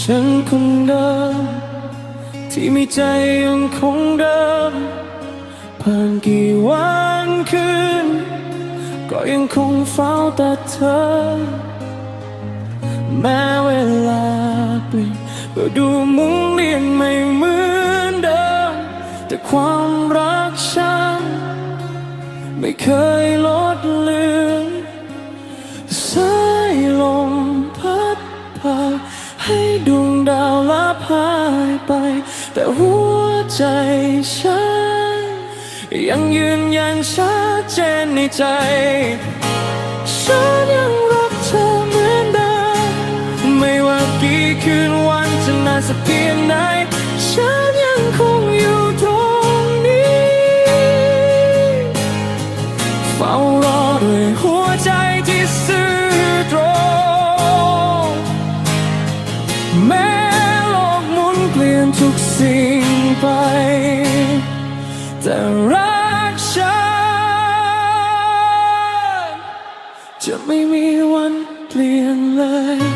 ฉันคนเดิม ที่มีใจยังคงเดิม ผ่านกี่วันคืน ก็ยังคงเฝ้าแต่เธอ แม้เวลาเปลี่ยนก็ดูมุนเลียนไม่เหมือนเดิม แต่ความรักฉัน ไม่เคยลดเลือน พาให้ดวงดาวลับหายไป แต่หัวใจฉัน ยังยืนยันชัดเจนในใจ ฉันยังรักเธอเหมือนเดิมไม่ว่ากี่คืนวันจะนานสักกี่ สิ่งไป แต่รักฉันจะไม่มีวันเปลี่ยนเลย